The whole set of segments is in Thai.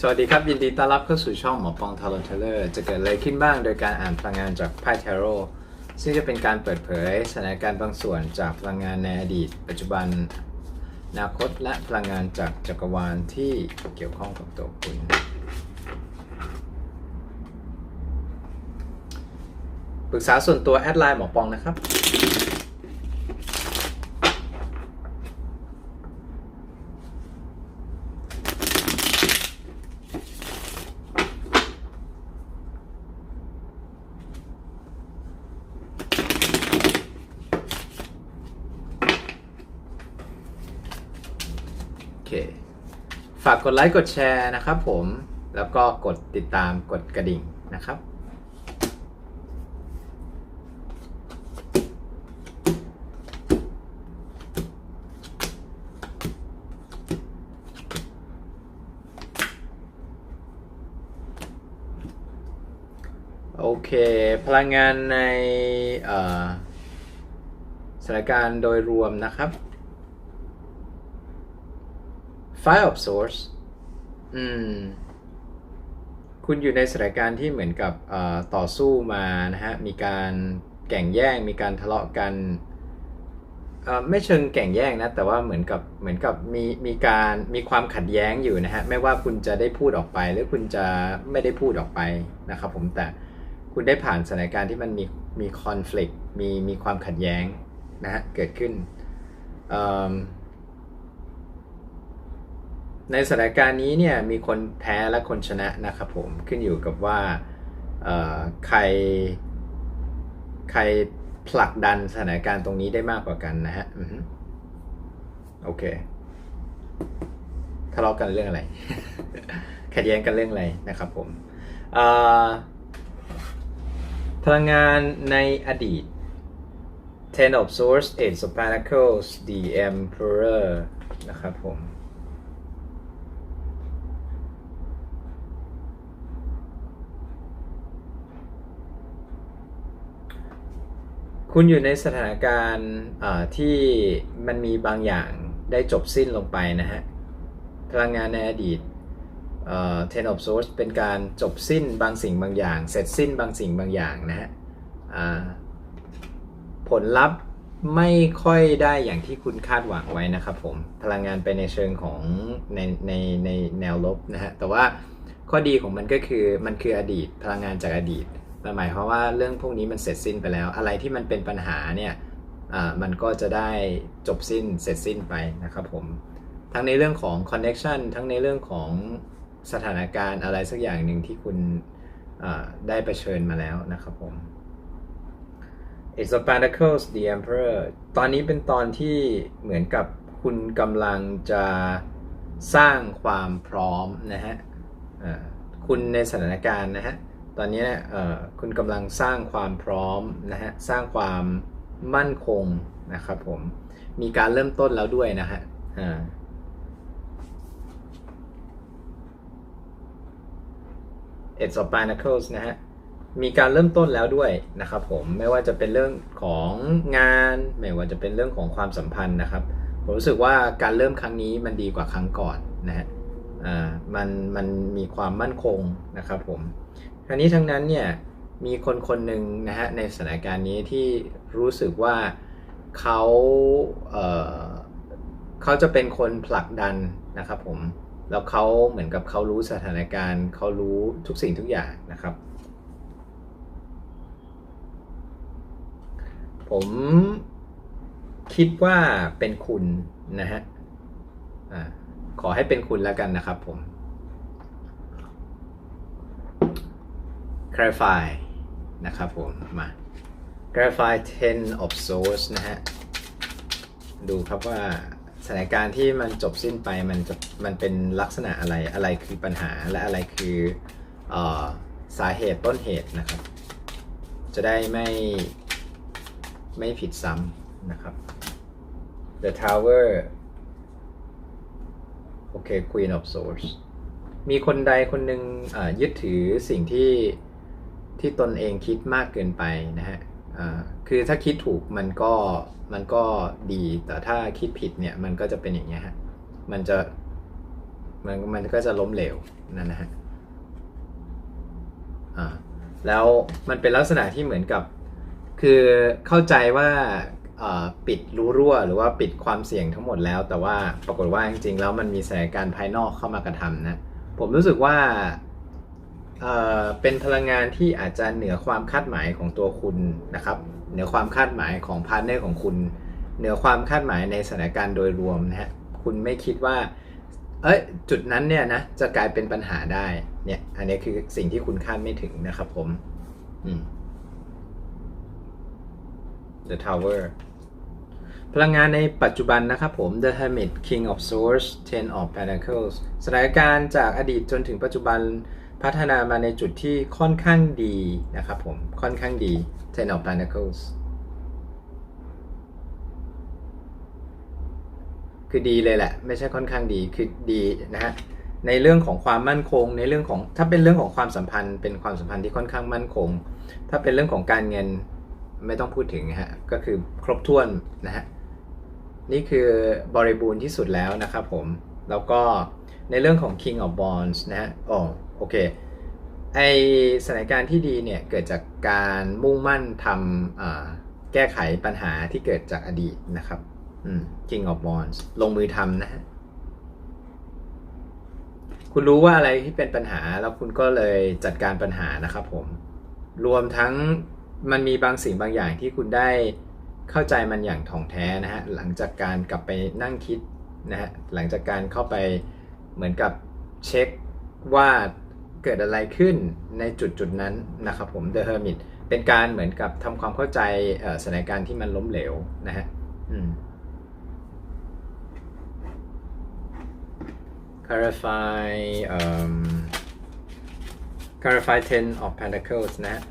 สวัสดีครับ ยินดีต้อนรับเข้าสู่ช่องหมอปองทาร์โรเทเลอร์จะเกิดอะไรขึ้นบ้างโดยการอ่านพลังงานจากไพ่เทโรซึ่งจะเป็นการเปิดเผยสถานการณ์บางส่วนจากพลังงานในอดีต ปัจจุบันอนาคตและพลังงานจากจักรวาลที่เกี่ยวข้องกับตัวคุณ ปรึกษาส่วนตัวแอดไลน์หมอปองนะครับ โอเค ฝากกดไลค์กดแชร์นะครับผมแล้วก็กดติดตามกดกระดิ่งนะครับโอเค พลังงานในสถานการณ์โดยรวมนะครับ Five of Swords อืม คุณอยู่ในสถานการณ์ที่เหมือนกับเอ่อต่อสู้มานะฮะ มีการแก่งแย่ง มีการทะเลาะกันเอ่อไม่เชิงแก่งแย่งนะ แต่ว่าเหมือนกับเหมือนกับมีมีการมีความขัดแย้งอยู่นะฮะ ไม่ว่าคุณจะได้พูดออกไป หรือคุณจะไม่ได้พูดออกไปนะครับผม แต่คุณได้ผ่านสถานการณ์ที่มันมีมีคอน FLICT มีมีความขัดแย้งนะฮะ เกิดขึ้นเอิ่ม ในสถานการณ์นี้เนี่ยมีคนแพ้และคนชนะนะครับผมขึ้นอยู่กับว่าใครใครผลักดันสถานการณ์ตรงนี้ได้มากกว่ากันนะฮะโอเคทะเลาะกันเรื่องอะไร ขัดแย้งกันเรื่องอะไรนะครับผมพลังงานในอดีต Ten of Swords Eight of Pentacles The Emperor นะครับผม คุณอยู่ในสถานการณ์ที่มันมีบางอย่างได้จบสิ้นลงไปนะฮะ พลังงานในอดีตเอ่อ Ten of Swords เป็นการจบสิ้นบางสิ่งบางอย่าง เสร็จสิ้นบางสิ่งบางอย่างนะฮะผลลัพธ์ไม่ค่อยได้อย่างที่คุณคาดหวังไว้นะครับผม พลังงานไปในเชิงของในในในแนวลบนะฮะ แต่ว่าข้อดีของมันก็คือมันคืออดีต พลังงานจากอดีต แต่หมายความว่าเรื่องพวกนี้มันเสร็จสิ้นไปแล้ว อะไรที่มันเป็นปัญหาเนี่ยมันก็จะได้จบสิ้นเสร็จสิ้นไปนะครับผมทั้งในเรื่องของ connection ทั้งในเรื่องของสถานการณ์อะไรสักอย่างหนึ่งที่คุณอ่าได้เชิญมาแล้วนะครับผม It's of Pentacles the Emperor ตอนนี้เป็นตอนที่เหมือนกับคุณกำลังจะสร้างความพร้อมนะฮะคุณในสถานการณ์นะฮะ ตอนนี้เนี่ยคุณกำลังสร้างความพร้อมนะฮะสร้างความมั่นคงนะครับผมมีการเริ่มต้นแล้วด้วยนะฮะอ่า Eight of Pentacles นะฮะมีการเริ่มต้นแล้วด้วยนะครับผมไม่ว่าจะเป็นเรื่องของงาน ไม่ว่าจะเป็นเรื่องของความสัมพันธ์นะครับ ผมรู้สึกว่าการเริ่มครั้งนี้มันดีกว่าครั้งก่อนนะฮะมันมันมีความมั่นคงนะครับผม ทั้งนี้ทั้งนั้นเนี่ยมีคนคนหนึ่งนะฮะในสถานการณ์นี้ที่รู้สึกว่าเขาเเขาจะเป็นคนผลักดันนะครับผมแล้วเขาเหมือนกับเขารู้สถานการณ์เขารู้ทุกสิ่งทุกอย่างนะครับ ผมคิดว่าเป็นคุณนะฮะขอให้เป็นคุณแล้วกันนะครับผม clarify นะครับผม มา clarify ten of swords นะฮะ ดูครับว่าสถานการณ์ที่มันจบสิ้นไปมันจะมันเป็นลักษณะอะไรอะไรคือปัญหาและอะไรคือเออสาเหตุต้นเหตุนะครับ จะได้ไม่ไม่ผิดซ้ำนะครับ the tower โอเค queen of swords มีคนใดคนหนึ่งยึดถือสิ่งที่ ที่ตนเองคิดมากเกินไปนะฮะอ่าคือถ้าคิดถูกมันก็มันก็ดี แต่ถ้าคิดผิดเนี่ยมันก็จะเป็นอย่างเงี้ยฮะ มันจะมันมันก็จะล้มเหลวนั่นนะฮะอ่าแล้วมันเป็นลักษณะที่เหมือนกับ คือเข้าใจว่าอ่อปิดรู้รั่ว หรือว่าปิดความเสี่ยงทั้งหมดแล้ว แต่ว่าปรากฏว่าจริงๆแล้วมันมีสถานการณ์ภายนอกเข้ามากระทำนะ ผมรู้สึกว่า เป็นพลังงานที่อาจจะเหนือความคาดหมายของตัวคุณนะครับ เหนือความคาดหมายของพาร์ทเนอร์ของคุณ เหนือความคาดหมายในสถานการณ์โดยรวมนะฮะคุณไม่คิดว่า เอ้ยจุดนั้นเนี่ยนะจะกลายเป็นปัญหาได้เนี่ย อันนี้คือสิ่งที่คุณคาดไม่ถึงนะครับผมม The Tower พลังงานในปัจจุบันนะครับผม The Hermit King of Swords Ten of Pentacles สถานการณ์จากอดีตจนถึงปัจจุบัน พัฒนามาในจุดที่ค่อนข้างดีนะครับผม ค่อนข้างดี Ten of Pentacles คือดีเลยแหละ ไม่ใช่ค่อนข้างดีคือดีนะฮะในเรื่องของความมั่นคง ในเรื่องของถ้าเป็นเรื่องของความสัมพันธ์เป็นความสัมพันธ์ที่ค่อนข้างมั่นคง ถ้าเป็นเรื่องของการเงินไม่ต้องพูดถึงฮะก็คือครบถ้วนนะฮะนี่คือบริบูรณ์ที่สุดแล้วนะครับผม แล้วก็ในเรื่องของ King of Wands นะฮะอ๋อ โอเคไอสถานการณ์ที่ดีเนี่ยเกิดจากการมุ่งมั่นทำแก้ไขปัญหาที่เกิดจากอดีตนะครับอืม King of Wands ลงมือทำนะฮะคุณรู้ว่าอะไรที่เป็นปัญหาแล้วคุณก็เลยจัดการปัญหานะครับผม รวมทั้งมันมีบางสิ่งบางอย่างที่คุณได้เข้าใจมันอย่างถ่องแท้นะฮะหลังจากการกลับไปนั่งคิดนะฮะหลังจากการเข้าไปเหมือนกับเช็คว่า เกิดอะไรขึ้นในจุดจุดๆนั้นนะครับผม The Hermit เป็นการเหมือนกับทำความเข้าใจสถานการณ์ที่มันล้มเหลวนะฮะอ clarify um, clarify ten of pentacles นะฮะ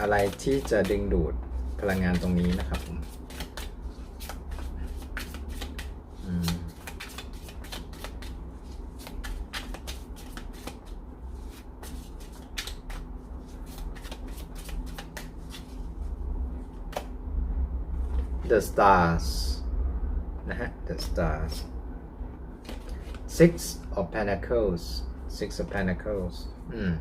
อะไรที่จะดึงดูดพลังงานตรงนี้นะครับผมอืม The stars นะฮะ The stars six of pentacles six of pentacles อืม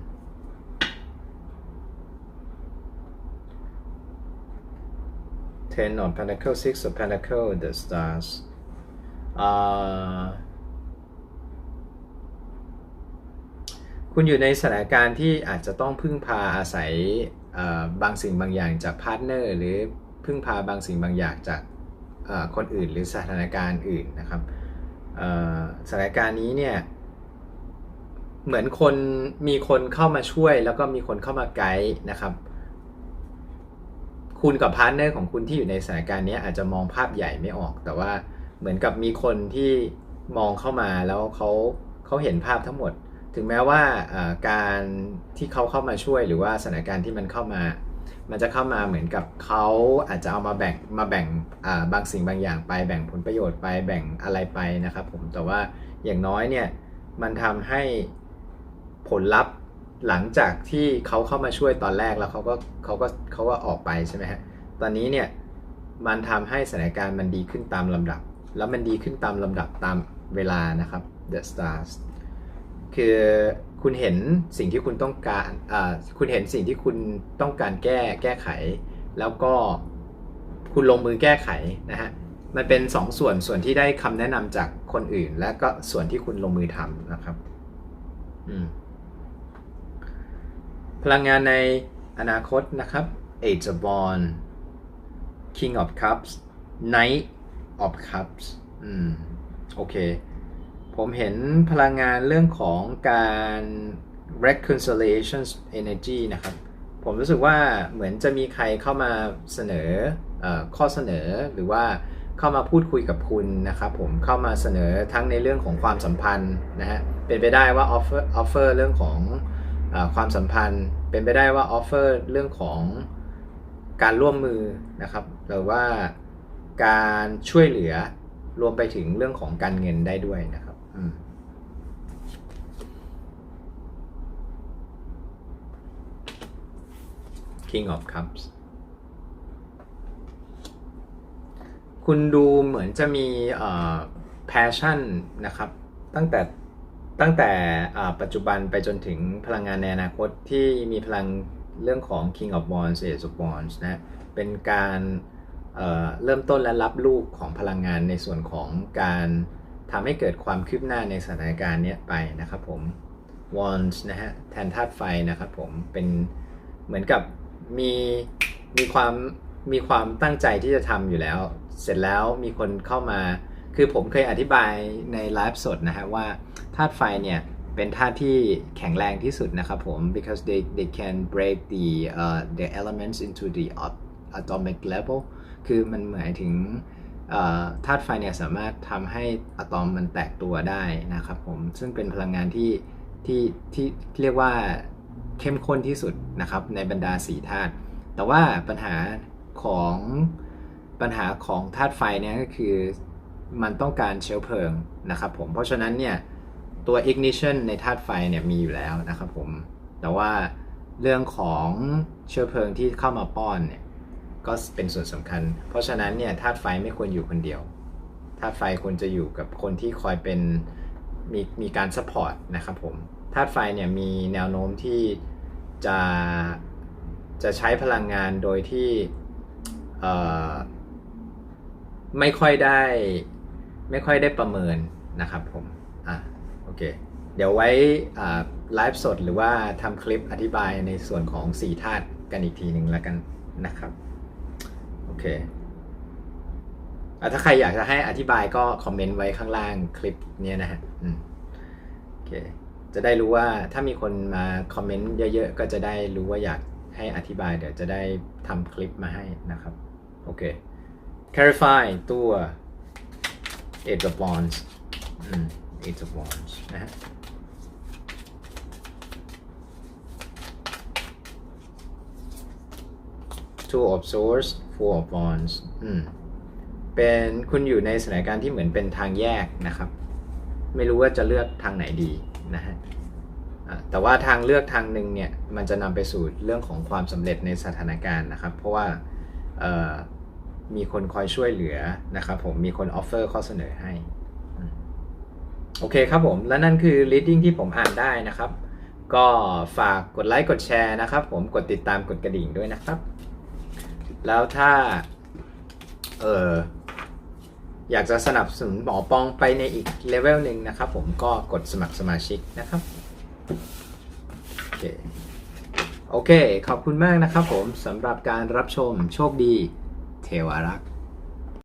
ten of pentacles six of pentacles the stars อ่าคุณอยู่ในสถานการณ์ที่อาจจะต้องพึ่งพาอาศัยอ่อบางสิ่งบางอย่างจากพาร์ทเนอร์หรือ พึ่งพาบางสิ่งบางอย่างจากคนอื่นหรือสถานการณ์อื่นนะครับสถานการณ์นี้เนี่ยเหมือนคนมีคนเข้ามาช่วยแล้วก็มีคนเข้ามาไกด์นะครับ คุณกับพาร์ทเนอร์ของคุณที่อยู่ในสถานการณ์นี้อาจจะมองภาพใหญ่ไม่ออก แต่ว่าเหมือนกับมีคนที่มองเข้ามาแล้วเขาเขาเห็นภาพทั้งหมด ถึงแม้ว่าการที่เขาเข้ามาช่วยหรือว่าสถานการณ์ที่มันเข้ามา มันจะเข้ามาเหมือนกับเขาอาจจะเอามาแบ่งมาแบ่งบางสิ่งบางอย่างไปแบ่งผลประโยชน์ไปแบ่งอะไรไปนะครับผมแต่ว่าอย่างน้อยเนี่ยมันทำให้ผลลัพธ์หลังจากที่เขาเข้ามาช่วยตอนแรกแล้วเขาก็เขาก็เขาก็ออกไปใช่ไหมฮะตอนนี้เนี่ยมันทำให้สถานการณ์มันดีขึ้นตามลำดับ แล้วมันดีขึ้นตามลำดับตามเวลานะครับ The Stars คือ คุณเห็นสิ่งที่คุณต้องการคุณเห็นสิ่งที่คุณต้องการแก้แก้ไข แล้วก็คุณลงมือแก้ไขนะฮะมันเป็นสองส่วนส่วนที่ได้คำแนะนำจากคนอื่น และก็ส่วนที่คุณลงมือทำนะครับพลังงานในอนาคตนะครับ Age of Bond King of Cups Knight of Cups อืมโอเค ผมเห็นพลังงานเรื่องของการ reconciliation energy นะครับ ผมรู้สึกว่าเหมือนจะมีใครเข้ามาเสนออข้อเสนอหรือว่าเข้ามาพูดคุยกับคุณนะครับผมเข้ามาเสนอทั้งในเรื่องของความสัมพันธ์นะฮะเป็นไปได้ว่า offer offer เรื่องของอความสัมพันธ์ เป็นไปได้ว่า offer เรื่องของการร่วมมือนะครับหรือว่าการช่วยเหลือรวมไปถึงเรื่องของการเงินได้ด้วยนะครับ King of Cups คุณดูเหมือนจะมีเอ่อ passion นะครับ ตั้งแต่ตั้งแต่อ่าปัจจุบันไปจนถึงพลังงานในอนาคตที่มีพลังเรื่องของ King of Wands Ace of Wands นะเป็นการเอ่อเริ่มต้นและรับลูกของพลังงานในส่วนของการ ทำให้เกิดความคืบหน้าในสถานการณ์นี้ไปนะครับผม Wands นะฮะแทนธาตุไฟนะครับผมเป็นเหมือนกับมีมีความมีความตั้งใจที่จะทำอยู่แล้ว เสร็จแล้วมีคนเข้ามา คือผมเคยอธิบายในไลฟ์สดนะฮะว่าธาตุไฟเนี่ยเป็นธาตุที่แข็งแรงที่สุดนะครับผม because they they can break the uh, the elements into the atomic level คือมันหมายถึง ธาตุไฟเนี่ยสามารถทำให้อะตอมมันแตกตัวได้นะครับผมซึ่งเป็นพลังงานที่ที่ที่เรียกว่าเข้มข้นที่สุดนะครับในบรรดาสีธาตุแต่ว่าปัญหาของปัญหาของธาตุไฟเนี่ยก็คือมันต้องการเชื้อเพลิงนะครับผมเพราะฉะนั้นเนี่ยตัว ignition ในธาตุไฟเนี่ยมีอยู่แล้วนะครับผมแต่ว่าเรื่องของเชื้อเพลิงที่เข้ามาป้อนเนี่ย ก็เป็นส่วนสำคัญ เพราะฉะนั้นเนี่ยธาตุไฟไม่ควรอยู่คนเดียวธาตุไฟควรจะอยู่กับคนที่คอยเป็นมีมีการ support นะครับผมธาตุไฟเนี่ยมีแนวโน้มที่จะจะใช้พลังงานโดยที่ไม่ค่อยได้ไม่ค่อยได้ประเมินนะครับผมอะโอเค เดี๋ยวไว้ไลฟ์สดหรือว่าทำคลิปอธิบายในส่วนของสี่ธาตุกันอีกทีหนึ่งแล้วกันนะครับ เคอะถ้าใครอยากจะให้อธิบายก็คอมเมนต์ไว้ข้างล่างคลิปเนี้ยนะฮะอืมโอเค จะได้รู้ว่าถ้ามีคนมาคอมเมนต์เยอะๆ ก็จะได้รู้ว่าอยากให้อธิบาย เดี๋ยวจะได้ทำคลิปมาให้นะครับ โอเค clarify ตัว eight of wands อืม eight of wands นะฮะ two of swords four of wands อืมเป็นคุณอยู่ในสถานการณ์ที่เหมือนเป็นทางแยกนะครับ ไม่รู้ว่าจะเลือกทางไหนดีนะฮะแต่ว่าทางเลือกทางหนึ่งเนี่ยมันจะนำไปสู่เรื่องของความสำเร็จในสถานการณ์นะครับ เพราะว่ามีคนคอยช่วยเหลือนะครับผมมีคนออฟเฟอร์ข้อเสนอให้โอเคครับผม และนั่นคือ reading ที่ผมอ่านได้นะครับ ก็ฝากกดไลค์กดแชร์นะครับผมกดติดตามกดกระดิ่งด้วยนะครับ แล้วถ้า เอออยากจะสนับสนุนหมอปองไปในอีกเลเวลหนึ่งนะครับผมก็กดสมัครสมาชิกนะครับ โอเคโอเค ขอบคุณมากนะครับผมสำหรับการรับชมโชคดี เทวารักษ์